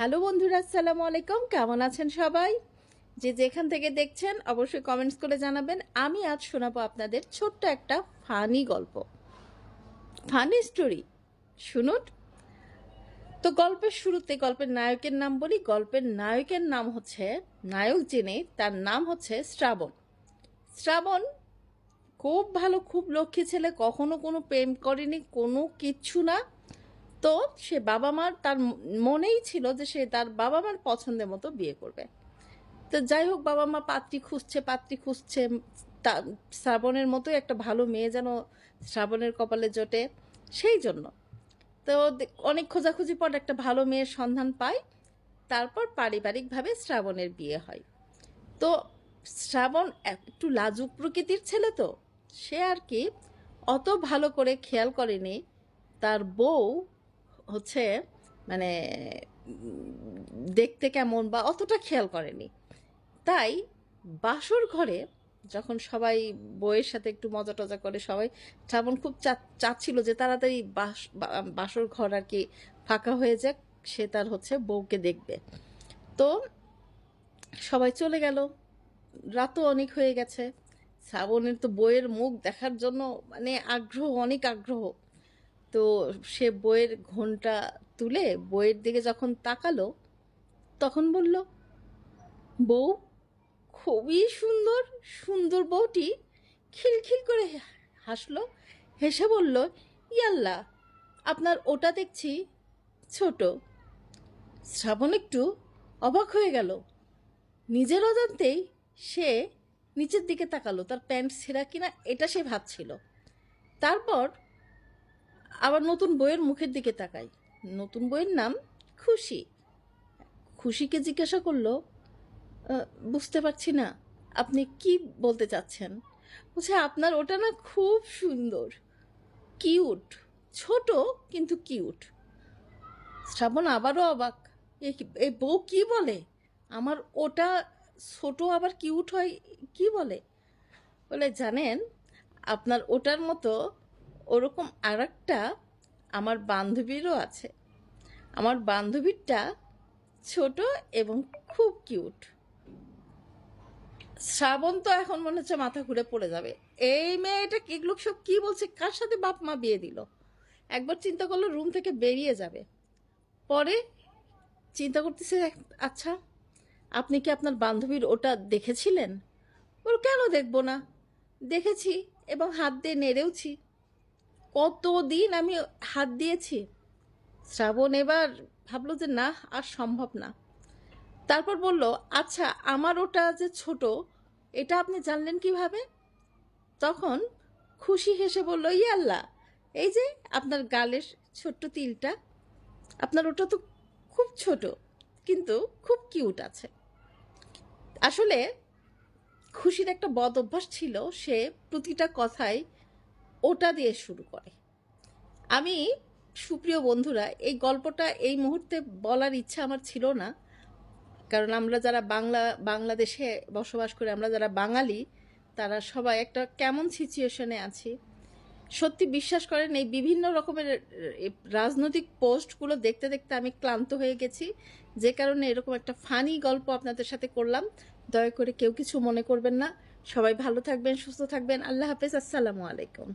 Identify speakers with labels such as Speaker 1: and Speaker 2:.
Speaker 1: Hello বন্ধুরা, আসসালামু আলাইকুম। কেমন আছেন সবাই? যে যেখান থেকে দেখছেন, অবশ্যই কমেন্টস করে জানাবেন। আমি আজ শোনাবো আপনাদের ছোট্ট একটা ফানি গল্প। ফানি স্টোরি শুনুন। তো গল্পের শুরুতে গল্পের নায়কের নাম বলি। গল্পের নায়কের নাম হচ্ছে, নায়ক যিনি তার নাম হচ্ছে শ্রাবণ। শ্রাবণ খুব ভালো, খুব লক্ষ্মী ছেলে, কখনো কোনো প্রেম করেনি, কোনো কিচ্ছু না। তো সে বাবা মার তার মনেই ছিল যে সে তার বাবা মার পছন্দের মতো বিয়ে করবে। তো যাই হোক বাবা মা পাত্রী খুঁজছে পাত্রী খুঁজছে শ্রাবণের মতোই একটা ভালো মেয়ে যেন শ্রাবণের কপালে জোটে, সেই জন্য। তো অনেক খোঁজাখুঁজি পর একটা ভালো মেয়ের সন্ধান পায়, তারপর পারিবারিকভাবে শ্রাবণের বিয়ে হয়। তো শ্রাবণ একটু লাজুক প্রকৃতির ছেলে তো, সে আর কি অত ভালো করে খেয়াল করেনি। তার বউ হচ্ছে মানে দেখতে কেমন বা অতটা খেয়াল করেনি। তাই বাসর ঘরে যখন সবাই বইয়ের সাথে একটু মজা টজা করে, সবাই শ্রাবণ খুব চাচ্ছিল যে তাড়াতাড়ি বাস বাসর ঘর আর কি ফাঁকা হয়ে যাক, সে তার হচ্ছে বউকে দেখবে। তো সবাই চলে গেল। রাতও অনেক হয়ে গেছে। শ্রাবণের তো বইয়ের মুখ দেখার জন্য মানে আগ্রহ, অনেক আগ্রহ। তো সে বইয়ের ঘণ্টা তুলে বইয়ের দিকে যখন তাকালো, তখন বলল, বউ, খুবই সুন্দর সুন্দর বউটি। খিলখিল করে হাসলো, হেসে বলল, ইয়াল্লা, আপনার ওটা দেখছি ছোট। শ্রাবণ একটু অবাক হয়ে গেল। নিজের অজান্তেই সে নিচের দিকে তাকালো, তার প্যান্ট ছেঁড়া কিনা এটা সে ভাবছিল। তারপর আবার নতুন বইয়ের মুখের দিকে তাকাই। নতুন বইয়ের নাম খুশি। খুশিকে জিজ্ঞাসা করল "আহ, বুঝতে পারছি না আপনি কি বলতে চাচ্ছেন? বলছে আপনার ওটা না খুব সুন্দর। কিউট। ছোট কিন্তু কিউট। শ্রাবণ আবারও অবাক। এই বউ কি বলে? আমার ওটা ছোট আবার কিউট হয় কি বলে? বলে জানেন আপনার ওটার মতো ওরকম আর আমার বান্ধবীরও আছে। আমার বান্ধবীরটা ছোট এবং খুব কিউট। শ্রাবণ তো এখন মনে হচ্ছে মাথা ঘুরে পড়ে যাবে। এই মেয়েটা এগুলো সব কি বলছে? কার সাথে বাপ মা বিয়ে দিল? একবার চিন্তা করল রুম থেকে বেরিয়ে যাবে। পরে চিন্তা করতেছে আচ্ছা আপনি কি আপনার বান্ধবীর ওটা দেখেছিলেন? ওর কেন দেখব না? দেখেছি এবং হাত দিয়ে নেড়েওছি। কতদিন আমি হাত দিয়েছি? শ্রাবণ এবার ভাবলো যে না, আর সম্ভব না। তারপর বলল আচ্ছা আমার ওটা যে ছোট, এটা আপনি জানলেন কীভাবে? তখন খুশি হেসে বলল, ই আল্লাহ, এই যে আপনার গালের ছোট্ট তিলটা, আপনার ওটা তো খুব ছোট, কিন্তু খুব কিউট আছে। আসলে খুশির একটা বদ অভ্যাস ছিল, সে প্রতিটা কথাই ওটা দিয়ে শুরু করে। আমি, সুপ্রিয় বন্ধুরা, এই গল্পটা এই মুহূর্তে বলার ইচ্ছা আমার ছিল না। কারণ আমরা যারা বাংলা, বাংলাদেশে বসবাস করি, আমরা যারা বাঙালি, তারা সবাই একটা কেমন সিচুয়েশনে আছি। সত্যি বিশ্বাস করেন, এই বিভিন্ন রকমের রাজনৈতিক পোস্টগুলো দেখতে দেখতে আমি ক্লান্ত হয়ে গেছি। যে কারণে এরকম একটা ফানি গল্প আপনাদের সাথে করলাম। দয়া করে কেউ কিছু মনে করবেন না। সবাই ভালো থাকবেন, সুস্থ থাকবেন। আল্লাহ হাফেজ, আসসালামু আলাইকুম।